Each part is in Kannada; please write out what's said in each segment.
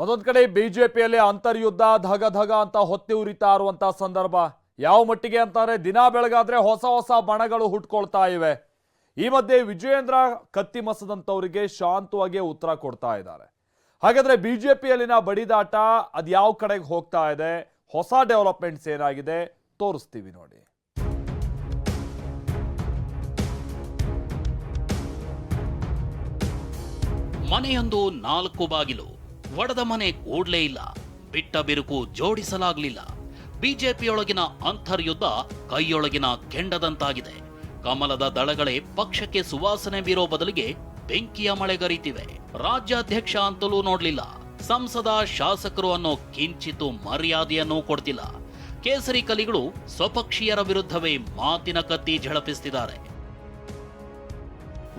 ಮತ್ತೊಂದ್ ಕಡೆ ಬಿಜೆಪಿಯಲ್ಲಿ ಅಂತರ್ಯುದ್ಧ ಧಗ ಧಗ ಅಂತ ಹೊತ್ತಿ ಉರಿತಾ ಇರುವಂತ ಸಂದರ್ಭ. ಯಾವ ಮಟ್ಟಿಗೆ ಅಂತಾರೆ, ದಿನ ಬೆಳಗಾದ್ರೆ ಹೊಸ ಹೊಸ ಬಣಗಳು ಹುಟ್ಕೊಳ್ತಾ ಇವೆ. ಈ ಮಧ್ಯೆ ವಿಜಯೇಂದ್ರ ಕತ್ತಿ ಮಸದಂತವರಿಗೆ ಶಾಂತವಾಗಿ ಉತ್ತರ ಕೊಡ್ತಾ ಇದ್ದಾರೆ. ಹಾಗಾದ್ರೆ ಬಿಜೆಪಿಯಲ್ಲಿನ ಬಡಿದಾಟ ಅದು ಯಾವ ಕಡೆಗೆ ಹೋಗ್ತಾ ಇದೆ? ಹೊಸ ಡೆವಲಪ್ಮೆಂಟ್ಸ್ ಏನಾಗಿದೆ? ತೋರಿಸ್ತೀವಿ ನೋಡಿ. ಮನೆಯೊಂದು ನಾಲ್ಕು ಬಾಗಿಲು. ಒಡೆದ ಮನೆ ಕೂಡಲೇ ಇಲ್ಲ. ಬಿಟ್ಟ ಬಿರುಕು ಜೋಡಿಸಲಾಗಲಿಲ್ಲ. ಬಿಜೆಪಿಯೊಳಗಿನ ಅಂತರ್ಯುದ್ಧ ಕೈಯೊಳಗಿನ ಕೆಂಡದಂತಾಗಿದೆ. ಕಮಲದ ದಳಗಳೇ ಪಕ್ಷಕ್ಕೆ ಸುವಾಸನೆ ಬೀರೋ ಬದಲಿಗೆ ಬೆಂಕಿಯ ಮಳೆಗರಿತಿವೆ ರಾಜ್ಯಾಧ್ಯಕ್ಷ ಅಂತಲೂ ನೋಡ್ಲಿಲ್ಲ. ಸಂಸದ, ಶಾಸಕರು ಅನ್ನೋ ಕಿಂಚಿತು ಮರ್ಯಾದೆಯನ್ನೂ ಕೊಡ್ತಿಲ್ಲ. ಕೇಸರಿ ಕಲಿಗಳು ಸ್ವಪಕ್ಷೀಯರ ವಿರುದ್ಧವೇ ಮಾತಿನ ಕತ್ತಿ ಝಳಪಿಸುತ್ತಿದ್ದಾರೆ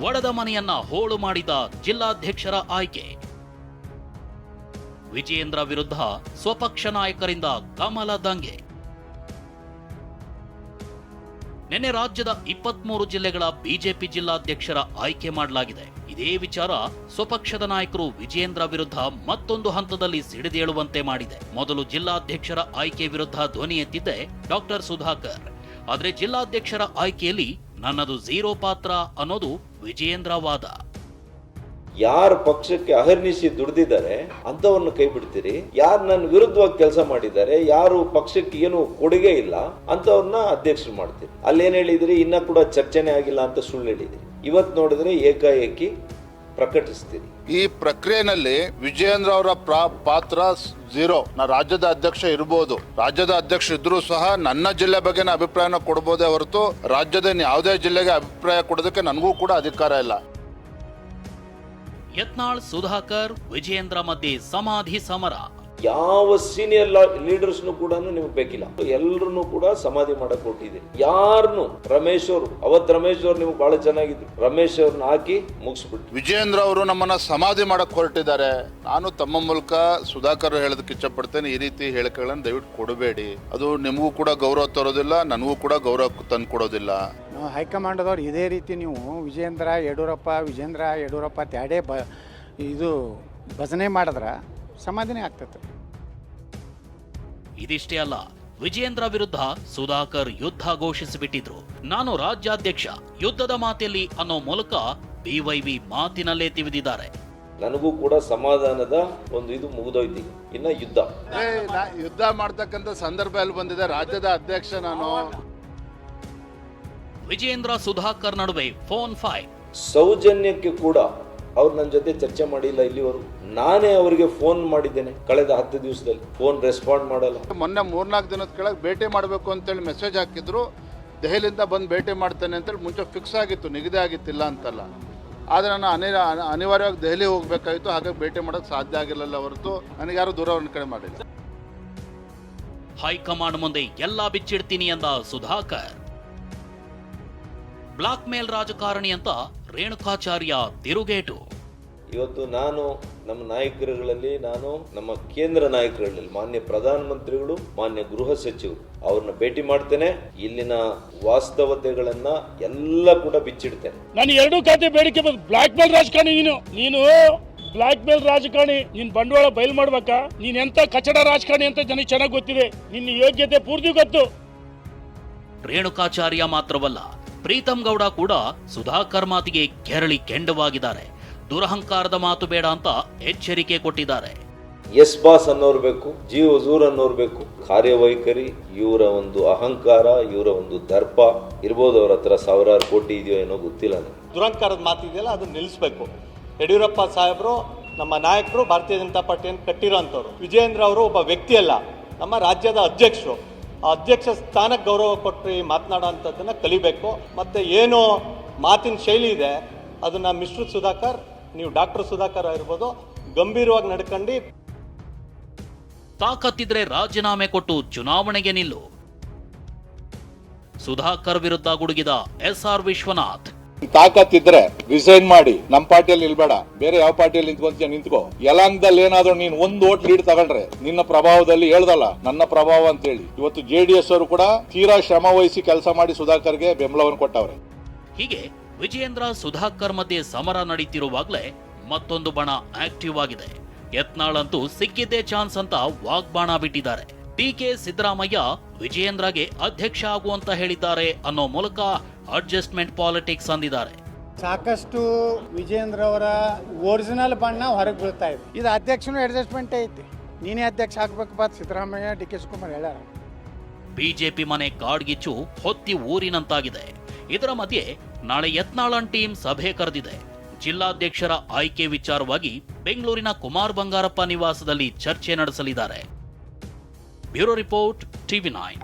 ಒಡೆದ ಮನೆಯನ್ನ ಹೋಳು ಮಾಡಿದ ಜಿಲ್ಲಾಧ್ಯಕ್ಷರ ಆಯ್ಕೆ. ವಿಜಯೇಂದ್ರ ವಿರುದ್ಧ ಸ್ವಪಕ್ಷ ನಾಯಕರಿಂದ ಕಮಲ ದಂಗೆ. ನಿನ್ನೆ ರಾಜ್ಯದ ಇಪ್ಪತ್ಮೂರು ಜಿಲ್ಲೆಗಳ ಬಿಜೆಪಿ ಜಿಲ್ಲಾಧ್ಯಕ್ಷರ ಆಯ್ಕೆ ಮಾಡಲಾಗಿದೆ. ಇದೇ ವಿಚಾರ ಸ್ವಪಕ್ಷದ ನಾಯಕರು ವಿಜೇಂದ್ರ ವಿರುದ್ಧ ಮತ್ತೊಂದು ಹಂತದಲ್ಲಿ ಸಿಡಿದೇಳುವಂತೆ ಮಾಡಿದೆ. ಮೊದಲು ಜಿಲ್ಲಾಧ್ಯಕ್ಷರ ಆಯ್ಕೆ ವಿರುದ್ಧ ಧ್ವನಿ ಎತ್ತಿದ್ದೆ ಡಾಕ್ಟರ್ ಸುಧಾಕರ್. ಆದರೆ ಜಿಲ್ಲಾಧ್ಯಕ್ಷರ ಆಯ್ಕೆಯಲ್ಲಿ ನನ್ನದು ಝೀರೋ ಪಾತ್ರ ಅನ್ನೋದು ವಿಜಯೇಂದ್ರ ವಾದ ಯಾರ ಪಕ್ಷಕ್ಕೆ ಅಹರ್ನಿಸಿ ದುಡ್ದಿದ್ದಾರೆ ಅಂತವನ್ನು ಕೈ ಬಿಡ್ತೀರಿ ಯಾರು ನನ್ನ ವಿರುದ್ಧವಾಗಿ ಕೆಲಸ ಮಾಡಿದ್ದಾರೆ, ಯಾರು ಪಕ್ಷಕ್ಕೆ ಏನು ಕೊಡುಗೆ ಇಲ್ಲ ಅಂತವ್ರನ್ನ ಅಧ್ಯಕ್ಷರು ಮಾಡ್ತೀರಿ. ಅಲ್ಲೇನು ಹೇಳಿದ್ರಿ, ಇನ್ನ ಕೂಡ ಚರ್ಚೆನೆ ಆಗಿಲ್ಲ ಅಂತ ಸುಳ್ಳು ಹೇಳಿದ್ರಿ. ಇವತ್ತು ನೋಡಿದ್ರೆ ಏಕಾಏಕಿ ಪ್ರಕಟಿಸ್ತೀರಿ. ಈ ಪ್ರಕ್ರಿಯೆನಲ್ಲಿ ವಿಜಯೇಂದ್ರ ಅವರ ಪಾತ್ರ ಝೀರೋ. ನಾ ರಾಜ್ಯದ ಅಧ್ಯಕ್ಷ ಇರ್ಬೋದು. ರಾಜ್ಯದ ಅಧ್ಯಕ್ಷ ಇದ್ರೂ ಸಹ ನನ್ನ ಜಿಲ್ಲೆ ಬಗ್ಗೆನ ಅಭಿಪ್ರಾಯನ ಕೊಡ್ಬೋದೇ ಹೊರತು ರಾಜ್ಯದ ಯಾವುದೇ ಜಿಲ್ಲೆಗೆ ಅಭಿಪ್ರಾಯ ಕೊಡೋದಕ್ಕೆ ನನಗೂ ಕೂಡ ಅಧಿಕಾರ ಇಲ್ಲ. ಯತ್ನಾಳ್ ಸುಧಾಕರ್ ವಿಜಯೇಂದ್ರ ಮಧ್ಯೆ ಸಮಾಧಿ ಸಮರ. ಯಾವ ಸೀನಿಯರ್ ಲೀಡರ್ಸ್ನು ಕೂಡ ನಿಮ್ಗೆ ಬೇಕಿಲ್ಲ. ಎಲ್ಲರನ್ನು ಕೂಡ ಸಮಾಧಿ ಮಾಡಕ್ ಕೊಟ್ಟಿದ್ದೀರಿ ಯಾರನ್ನು ರಮೇಶ್ ಅವರು ಅವತ್ ರಮೇಶ್ ಅವ್ರು ನಿಮ್ಗೆ ಬಹಳ ಚೆನ್ನಾಗಿದ್ರು. ರಮೇಶ್ ಅವ್ರನ್ನ ಹಾಕಿ ಮುಗಿಸ್ಬಿಟ್ಟು ವಿಜಯೇಂದ್ರ ಅವರು ನಮ್ಮನ್ನ ಸಮಾಧಿ ಮಾಡಕ್ ಹೊರಟಿದ್ದಾರೆ. ನಾನು ತಮ್ಮ ಮೂಲಕ ಸುಧಾಕರ್ ಹೇಳೋದಕ್ಕೆ ಇಷ್ಟಪಡ್ತೇನೆ ಈ ರೀತಿ ಹೇಳಿಕೆಗಳನ್ನು ದಯವಿಟ್ಟು ಕೊಡಬೇಡಿ. ಅದು ನಿಮಗೂ ಕೂಡ ಗೌರವ ತರೋದಿಲ್ಲ ನನಗೂ ಕೂಡ ಗೌರವ ತಂದು ಕೊಡೋದಿಲ್ಲ ಹೈಕಮಾಂಡದವ್ರು ಇದೇ ರೀತಿ ನೀವು ವಿಜೇಂದ್ರ ಯಡಿಯೂರಪ್ಪ ವಿಜೇಂದ್ರ ಯಡಿಯೂರಪ್ಪ ತ್ಯಾಡೇ ಬ ಇದು ಭಜನೆ ಮಾಡಿದ್ರೆ ಸಮಾಧಾನ ಆಗ್ತದೆ ಇದಿಷ್ಟೇ ಅಲ್ಲ ವಿಜೇಂದ್ರ ವಿರುದ್ಧ ಸುಧಾಕರ್ ಯುದ್ಧ ಘೋಷಿಸಿಬಿಟ್ಟಿದ್ರು. ನಾನು ರಾಜ್ಯಾಧ್ಯಕ್ಷ ಯುದ್ಧದ ಮಾತಲ್ಲಿ ಅನ್ನೋ ಮೂಲಕ ಬಿವೈವಿ ಮಾತಿನಲ್ಲೇ ತಿವಿದಿದ್ದಾರೆ. ನನಗೂ ಕೂಡ ಸಮಾಧಾನದ ಒಂದು ಇದು ಮುಗಿದೋಯ್ತು. ಇನ್ನ ಯುದ್ಧ. ಏ, ನಾ ಯುದ್ಧ ಮಾಡ್ತಕ್ಕಂಥ ಸಂದರ್ಭ ಅಲ್ಲಿ ಬಂದಿದೆ? ರಾಜ್ಯದ ಅಧ್ಯಕ್ಷ ನಾನು. ವಿಜಯೇಂದ್ರ ಸುಧಾಕರ್ ನಡುವೆ ಫೋನ್ ಫೈ ಸೌಜನ್ಯಕ್ಕೆ ಕೂಡ ಅವ್ರು ನನ್ನ ಜೊತೆ ಚರ್ಚೆ ಮಾಡಿಲ್ಲ ಇಲ್ಲಿವರು ನಾನೇ ಅವರಿಗೆ ಫೋನ್ ಮಾಡಿದ್ದೇನೆ ಕಳೆದ ಹತ್ತು ದಿವಸದಲ್ಲಿ. ಫೋನ್ ರೆಸ್ಪಾಂಡ್ ಮಾಡಲ್ಲ. ಮೊನ್ನೆ ಮೂರ್ನಾಲ್ಕು ದಿನದ ಕೆಳಗೆ ಭೇಟಿ ಮಾಡಬೇಕು ಅಂತೇಳಿ ಮೆಸೇಜ್ ಹಾಕಿದ್ರು. ದೆಹಲಿಯಿಂದ ಬಂದು ಭೇಟಿ ಮಾಡ್ತೇನೆ ಅಂತೇಳಿ ಮುಂಚೆ ಫಿಕ್ಸ್ ಆಗಿತ್ತು ನಿಗದಿ ಆಗಿತ್ತಿಲ್ಲ ಅಂತಲ್ಲ. ಆದರೆ ನಾನು ಅನಿ ಅನಿವಾರ್ಯವಾಗಿ ದೆಹಲಿ ಹೋಗಬೇಕಾಗಿತ್ತು ಹಾಗಾಗಿ ಭೇಟಿ ಮಾಡೋಕೆ ಸಾಧ್ಯ ಆಗಿರಲಿಲ್ಲ ಹೊರತು ನನಗೆ ಯಾರು ದೂರವನ್ನು ಕಡೆ ಮಾಡಿಲ್ಲ. ಹೈಕಮಾಂಡ್ ಮುಂದೆ ಎಲ್ಲ ಬಿಚ್ಚಿಡ್ತೀನಿ ಎಂದ ಸುಧಾಕರ್. ಬ್ಲಾಕ್ ಮೇಲ್ ರಾಜಕಾರಣಿ ಅಂತ ರೇಣುಕಾಚಾರ್ಯ ತಿರುಗೇಟು. ಇವತ್ತು ನಾನು ನಮ್ಮ ನಾಯಕರುಗಳಲ್ಲಿ ನಾನು ನಮ್ಮ ಕೇಂದ್ರ ನಾಯಕರುಗಳಲ್ಲಿ ಮಾನ್ಯ ಪ್ರಧಾನಮಂತ್ರಿಗಳು ಮಾನ್ಯ ಗೃಹ ಸಚಿವರು ಅವ್ರನ್ನ ಭೇಟಿ ಮಾಡ್ತೇನೆ. ಇಲ್ಲಿನ ವಾಸ್ತವತೆಗಳನ್ನ ಎಲ್ಲ ಕೂಡ ಬಿಚ್ಚಿಡ್ತೇನೆ. ನಾನು ಎರಡೂ ಖಾತೆ ಬೇಡಿಕೆ ಬಂದು ಬ್ಲಾಕ್ ಮೇಲ್ ರಾಜಕಾರಣಿ ನೀನು. ನೀನು ಬ್ಲಾಕ್ ಮೇಲ್ ರಾಜಕಾರಣಿ ನೀನ್ ಬಂಡವಾಳ ಬಯಲು ಮಾಡ್ಬೇಕ. ನೀನ್ ಎಂತ ಕಚಡ ರಾಜಕಾರಣಿ ಅಂತ ನನಗೆ ಚೆನ್ನಾಗಿ ಗೊತ್ತಿದೆ. ನಿನ್ನ ಯೋಗ್ಯತೆ ಪೂರ್ತಿ ಗೊತ್ತು. ರೇಣುಕಾಚಾರ್ಯ ಮಾತ್ರವಲ್ಲ ಪ್ರೀತಂ ಗೌಡ ಕೂಡ ಸುಧಾಕರ್ ಮಾತಿಗೆ ಕೆರಳಿ ಕೆಂಡವಾಗಿದ್ದಾರೆ. ದುರಹಂಕಾರದ ಮಾತು ಬೇಡ ಅಂತ ಎಚ್ಚರಿಕೆ ಕೊಟ್ಟಿದ್ದಾರೆ. ಎಸ್ ಬಾಸ್ ಅನ್ನೋರು ಬೇಕು ಜೀವ ಹಜೂರ್ ಅನ್ನೋರು ಬೇಕು ಕಾರ್ಯವೈಖರಿ ಇವರ ಒಂದು ಅಹಂಕಾರ ಇವರ ಒಂದು ದರ್ಪ ಇರ್ಬೋದು ಅವ್ರ ಹತ್ರ ಸಾವಿರಾರು ಕೋಟಿ ಇದೆಯೋ ಏನೋ ಗೊತ್ತಿಲ್ಲ ನನಗೆ. ಮಾತು ಮಾತಿದೆಯಲ್ಲ ಅದನ್ನ ನಿಲ್ಲಿಸಬೇಕು. ಯಡಿಯೂರಪ್ಪ ಸಾಹೇಬರು ನಮ್ಮ ನಾಯಕರು ಭಾರತೀಯ ಜನತಾ ಪಾರ್ಟಿಯನ್ನು ಕಟ್ಟಿರೋಂಥವ್ರು ವಿಜಯೇಂದ್ರ ಅವರು ಒಬ್ಬ ವ್ಯಕ್ತಿ ಅಲ್ಲ ನಮ್ಮ ರಾಜ್ಯದ ಅಧ್ಯಕ್ಷರು. ಅಧ್ಯಕ್ಷ ಸ್ಥಾನಕ್ಕೆ ಗೌರವ ಕೊಟ್ಟು ಮಾತನಾಡೋ ಅಂಥದ್ದನ್ನು ಕಲಿಬೇಕು. ಮತ್ತು ಏನು ಮಾತಿನ ಶೈಲಿ ಇದೆ, ಅದನ್ನು ಮಿಶ್ರ ಸುಧಾಕರ್, ನೀವು ಡಾಕ್ಟರ್ ಸುಧಾಕರ್ ಆಗಿರ್ಬೋದು, ಗಂಭೀರವಾಗಿ ನಡ್ಕೊಂಡು. ತಾಕತ್ತಿದ್ರೆ ರಾಜೀನಾಮೆ ಕೊಟ್ಟು ಚುನಾವಣೆಗೆ ನಿಲ್ಲು. ಸುಧಾಕರ್ ವಿರುದ್ಧ ಗುಡುಗಿದ ಎಸ್ ಆರ್ ವಿಶ್ವನಾಥ್. ತಾಕತ್ತಿದ್ರೆ ರಿಸೈನ್ ಮಾಡಿ. ನಮ್ ಪಾರ್ಟಿಯಲ್ಲಿ ಇಲ್ಬೇಡ. ಬೇರೆ ಯಾವ ಪಾರ್ಟಿಯಲ್ಲಿ ನಿಂತ್ಕೊಂತೀಯ ನಿಂತ್ಕೋ. ಯಲಾಂಗದಲ್ಲಿ ಏನಾದ್ರು ನೀನ್ ಒಂದ್ ಓಟ್ ಲೀಡ್ ತಗೊಂಡ್ರೆ ನಿನ್ನ ಪ್ರಭಾವದಲ್ಲಿ ಹೇಳ್ದಲ್ಲ, ನನ್ನ ಪ್ರಭಾವ ಅಂತ ಹೇಳಿ ಇವತ್ತು ಎಸ್ ಅವರು ಕೂಡ ತೀರಾ ಶ್ರಮ ವಹಿಸಿ ಕೆಲಸ ಮಾಡಿ ಸುಧಾಕರ್ಗೆ ಬೆಂಬಲವನ್ನು ಕೊಟ್ಟವ್ರೆ. ಹೀಗೆ ವಿಜಯೇಂದ್ರ ಸುಧಾಕರ್ ಮಧ್ಯೆ ಸಮರ ನಡೀತಿರುವಾಗಲೇ ಮತ್ತೊಂದು ಬಣ ಆಕ್ಟಿವ್ ಆಗಿದೆ. ಯತ್ನಾಳ್ ಅಂತೂ ಸಿಕ್ಕಿದ್ದೇ ಚಾನ್ಸ್ ಅಂತ ವಾಗ್ಬಾಣ ಬಿಟ್ಟಿದ್ದಾರೆ. ಟಿಕೆ ಸಿದ್ದರಾಮಯ್ಯ ವಿಜಯೇಂದ್ರಗೆ ಅಧ್ಯಕ್ಷ ಆಗುವಂತ ಹೇಳಿದ್ದಾರೆ ಅನ್ನೋ ಮೂಲಕ ಅಡ್ಜಸ್ಟ್ಮೆಂಟ್ ಪಾಲಿಟಿಕ್ಸ್ ಅಂದಿದ್ದಾರೆ. ಸಾಕಷ್ಟು ವಿಜೇಂದ್ರ ಅವರ ಒರಿಜಿನಲ್ ಬಣ್ಣ ಹೊರಗೆ ಬೀಳ್ತಾ ಇದೆ. ಇದು ಅಧ್ಯಕ್ಷನು ಅಡ್ಜಸ್ಟ್ಮೆಂಟ್ ಐತಿ. ನೀನೇ ಅಧ್ಯಕ್ಷ ಆಗ್ಬೇಕಪ್ಪ ಅಂತ ಸಿದ್ದರಾಮಯ್ಯ ಡಿ ಕೆ ಶಿವಕುಮಾರ್ ಹೇಳ ಬಿಜೆಪಿ ಮನೆ ಕಾಡ್ಗಿಚ್ಚು ಹೊತ್ತಿ ಊರಿನಂತಾಗಿದೆ. ಇದರ ಮಧ್ಯೆ ನಾಳೆ ಯತ್ನಾಳನ್ ಟೀಮ್ ಸಭೆ ಕರೆದಿದೆ. ಜಿಲ್ಲಾಧ್ಯಕ್ಷರ ಆಯ್ಕೆ ವಿಚಾರವಾಗಿ ಬೆಂಗಳೂರಿನ ಕುಮಾರ್ ಬಂಗಾರಪ್ಪ ನಿವಾಸದಲ್ಲಿ ಚರ್ಚೆ ನಡೆಸಲಿದ್ದಾರೆ. Bureau report TV nine.